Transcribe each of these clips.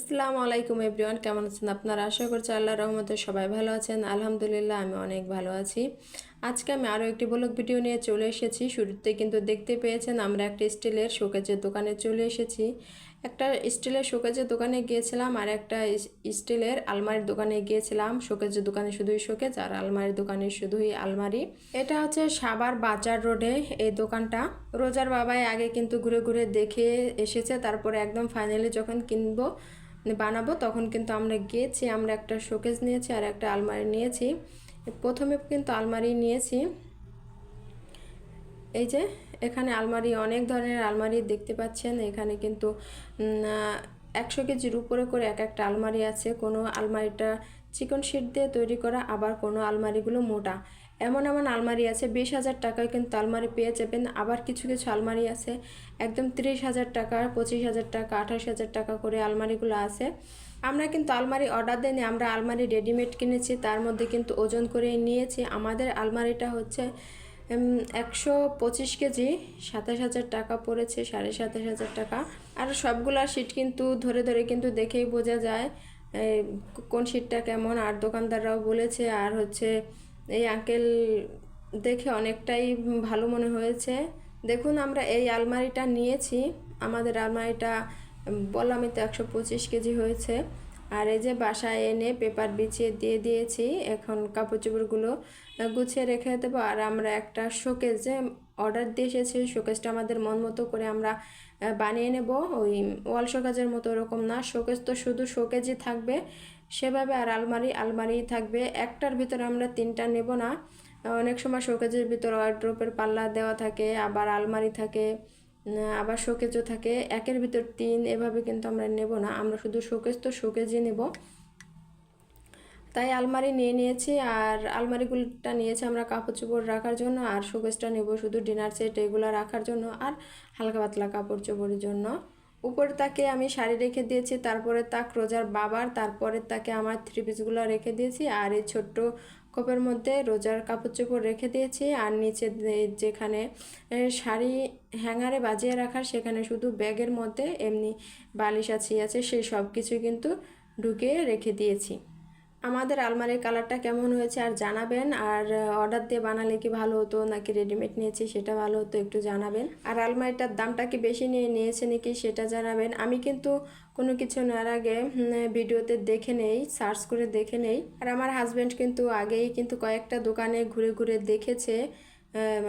আসসালামু আলাইকুম এভরিওয়ান, কেমন আছেন আপনারা? আশা করছি আল্লাহ রহমতে সবাই ভালো আছেন। আলহামদুলিল্লাহ, আমি অনেক ভালো আছি। আজকে আমি আরও একটি ব্লগ ভিডিও নিয়ে চলে এসেছি। শুরুতে কিন্তু দেখতে পেয়েছেন আমরা একটা স্টিলের শোকেজের দোকানে চলে এসেছি। একটা স্টিলের শোকেজের দোকানে গিয়েছিলাম আর একটা স্টিলের আলমারির দোকানে গিয়েছিলাম। শোকেজের দোকানে শুধুই শোকেজ আর আলমারির দোকানে শুধুই আলমারি। এটা হচ্ছে সাবার বাজার রোডে এই দোকানটা। রোজার বাবাই আগে কিন্তু ঘুরে ঘুরে দেখে এসেছে, তারপরে একদম ফাইনালি যখন কিনবো বানাবো, তখন কিন্তু আমরা গিয়েছি, আমরা একটা শোকেজ নিয়েছি আর একটা আলমারি নিয়েছি। প্রথমে কিন্তু আলমারি নিয়েছি। এই যে, এখানে আলমারি, অনেক ধরনের আলমারি দেখতে পাচ্ছেন। এখানে কিন্তু একশো কেজির উপরে করে এক একটা আলমারি আছে। কোনো আলমারিটা চিকন শিট দিয়ে তৈরি করা, আবার কোনো আলমারিগুলো মোটা। এমন এমন আলমারি আছে, বিশ হাজার টাকায় কিন্তু আলমারি পেয়ে যাবেন। আবার কিছু কিছু আলমারি আছে, একদম তিরিশ হাজার টাকা, পঁচিশ হাজার টাকা, আঠাশ হাজার টাকা করে আলমারিগুলো আছে। আমরা কিন্তু আলমারি অর্ডার দেয়নি আমরা আলমারি রেডিমেড কিনেছি, তার মধ্যে কিন্তু ওজন করে নিয়েছি। আমাদের আলমারিটা হচ্ছে একশো পঁচিশ কেজি, সাতাশ হাজার টাকা পড়েছে, সাড়ে সাতাশ হাজার টাকা। আর সবগুলা সিট কিন্তু ধরে ধরে কিন্তু দেখেই বোঝা যায় কোন সিটটা কেমন, আর দোকানদাররাও বলেছে, আর হচ্ছে এই আঙ্কেল দেখে অনেকটাই ভালো মনে হয়েছে। দেখুন, আমরা এই আলমারিটা নিয়েছি। আমাদের আলমারিটা বললামই তো একশো পঁচিশ কেজি হয়েছে। আর এই যে বাসায় এনে পেপার বিছিয়ে দিয়ে দিয়েছি, এখন কাপড় চোপড়গুলো গুছিয়ে রেখে দেবো। আর আমরা একটা শোকেজে অর্ডার দিয়ে এসেছি। শোকেজটা আমাদের মন মতো করে আমরা বানিয়ে নেব। ওই ওয়াল শোকেজের মতো ওরকম না। শোকেজ তো শুধু শোকেজই থাকবে। সেভাবে আর আলমারি আলমারি থাকবে। একটার ভিতরে আমরা তিনটা নেব না। অনেক সময় শোকেজের ভিতর ওয়ার্ড্রোপের পাল্লা দেওয়া থাকে, আবার আলমারি থাকে আবার শোকেজও থাকে। একের ভিতর তিন এভাবে কিন্তু আমরা নেব না। আমরা শুধু শোকেজ তো শোকেজই নেব। তাই আলমারি নিয়ে নিয়েছি আর আলমারিগুলোটা নিয়েছি আমরা কাপড় চোপড় রাখার জন্য আর শোকেসটা নেব শুধু ডিনার সেট এগুলো রাখার জন্য আর হালকা পাতলা কাপড় চোপড়ের জন্য। উপরে তাকে আমি শাড়ি রেখে দিয়েছি, তারপরে তাক রোজার বাবার, তারপরে তাকে আমার থ্রি পিসগুলো রেখে দিয়েছি, আর এই ছোট্ট কোপের মধ্যে রোজার কাপড় চোপড় রেখে দিয়েছি, আর নিচে যেখানে শাড়ি হ্যাঙ্গারে বাজিয়ে রাখার সেখানে শুধু ব্যাগের মধ্যে এমনি বালিশ আছে আছে, সেই সব কিছু কিন্তু ঢুকিয়ে রেখে দিয়েছি। আমাদের আলমারির কালারটা কেমন হয়েছে আর জানাবেন। আর অর্ডার দিয়ে বানালে কি ভালো হতো নাকি রেডিমেড নিয়েছি সেটা ভালো হতো একটু জানাবেন। আর আলমারিটার দামটা কি বেশি নিয়ে নিয়েছে নাকি সেটা জানাবেন। আমি কিন্তু কোনো কিছু নেওয়ার আগে ভিডিওতে দেখে নেই, সার্চ করে দেখে নেই। আর আমার হাজব্যান্ড কিন্তু আগেই কিন্তু কয়েকটা দোকানে ঘুরে ঘুরে দেখেছে। আহ,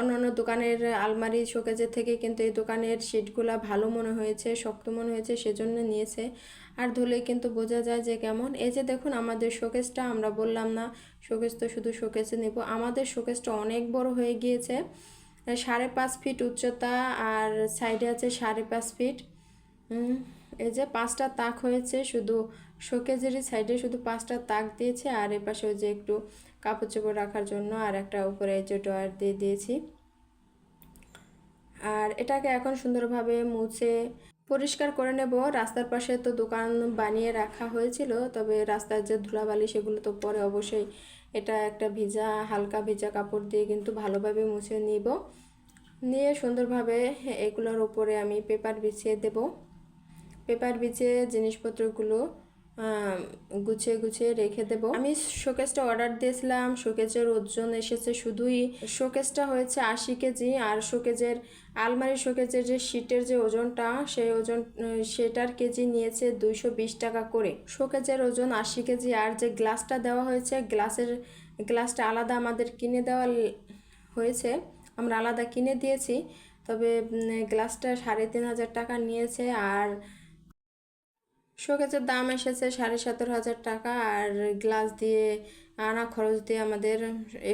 অন্য অন্য দোকানের আলমারি শোকেজের থেকে কিন্তু এই দোকানের সিটগুলা ভালো মনে হয়েছে শক্ত মনে হয়েছে সেজন্য নিয়েছে। আর ধুলে কিন্তু বোঝা যায় যে কেমন। এই যে দেখুন আমাদের শোকেসটা আমরা বললাম না শোকেস তো শুধু শোকেসে নেব। আমাদের শোকেসটা অনেক বড় হয়ে গিয়েছে সাড়ে পাঁচ ফিট উচ্চতা আর সাইডে আছে সাড়ে পাঁচ ফিট। এই যে পাঁচটা তাক হয়েছে শুধু শোকেজেরই সাইডে শুধু পাঁচটা তাক দিয়েছে, আর এ পাশে ওই যে একটু কাপড় চোপড় রাখার জন্য আর একটা উপরে যে ড্রয়ার দিয়ে দিয়েছি। আর এটাকে এখন সুন্দরভাবে মুছে পরিষ্কার করে নেব। রাস্তার পাশে তো দোকান বানিয়ে রাখা হয়েছিল, তবে রাস্তার যে ধুলাবালি সেগুলো তো পরে অবশ্যই এটা একটা ভিজা, হালকা ভিজা কাপড় দিয়ে কিন্তু ভালোভাবে মুছে নিব। নিয়ে সুন্দরভাবে এগুলোর ওপরে আমি পেপার বিছিয়ে দেব। পেপার বিছিয়ে জিনিসপত্রগুলো গুছিয়ে গুছিয়ে রেখে দেব। আমি শোকেসটা অর্ডার দিয়েছিলাম শোকেজের ওজন এসেছে শুধুই। শোকেসটা হয়েছে আশি কেজি আর শোকেজের আলমারি শোকেজের যে শীটের যে ওজনটা, সেই ওজন, সেটার কেজি নিয়েছে দুইশো বিশ টাকা করে। শোকেজের ওজন আশি কেজি আর যে গ্লাসটা দেওয়া হয়েছে, গ্লাসের, গ্লাসটা আলাদা আমাদের কিনে দেওয়া হয়েছে। আমরা আলাদা কিনে দিয়েছি, তবে গ্লাসটা সাড়ে তিন হাজার টাকা নিয়েছে আর শোকেজের দাম এসেছে সাড়ে সতেরো হাজার টাকা আর গ্লাস দিয়ে আনা খরচ দিয়ে আমাদের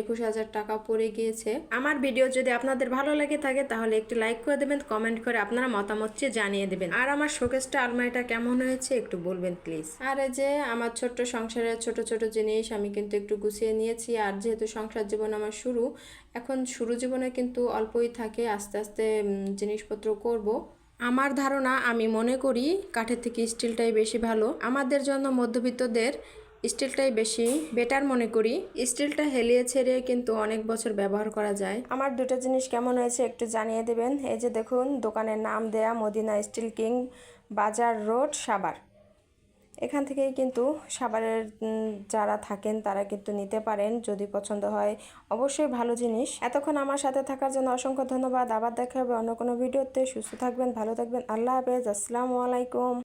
একুশ হাজার টাকা পড়ে গিয়েছে। আমার ভিডিও যদি আপনাদের ভালো লাগে থাকে তাহলে একটু লাইক করে দেবেন কমেন্ট করে আপনারা মতামত চেয়ে জানিয়ে দেবেন। আর আমার শোকেসটা আলমারিটা কেমন হয়েছে একটু বলবেন প্লিজ। আর এই যে আমার ছোট্ট সংসারের ছোট ছোট জিনিস আমি কিন্তু একটু গুছিয়ে নিয়েছি আর যেহেতু সংসার জীবন আমার শুরু এখন শুরু জীবনে কিন্তু অল্পই থাকে আস্তে আস্তে জিনিসপত্র করব। আমার ধারণা আমি মনে করি কাঠের থেকে স্টিলটাই বেশি ভালো। আমাদের জন্য মধ্যবিত্তদের স্টিলটাই বেশি বেটার মনে করি। স্টিলটা হেলিয়ে ছেড়ে কিন্তু অনেক বছর ব্যবহার করা যায়। আমার দুটো জিনিস কেমন হয়েছে একটু জানিয়ে দেবেন। এই যে দেখুন, দোকানের নাম দেয়া, Madina steel king Bazar road সাবার এখান থেকেই কিন্তু সাভারের যারা থাকেন তারা কিন্তু নিতে পারেন যদি পছন্দ হয়। অবশ্যই ভালো জিনিস। এতক্ষণ আমার সাথে থাকার জন্য অসংখ্য ধন্যবাদ। আবার দেখা হবে অন্য কোনো ভিডিওতে। সুস্থ থাকবেন, ভালো থাকবেন। আল্লাহ হাফেজ। আসসালামু আলাইকুম।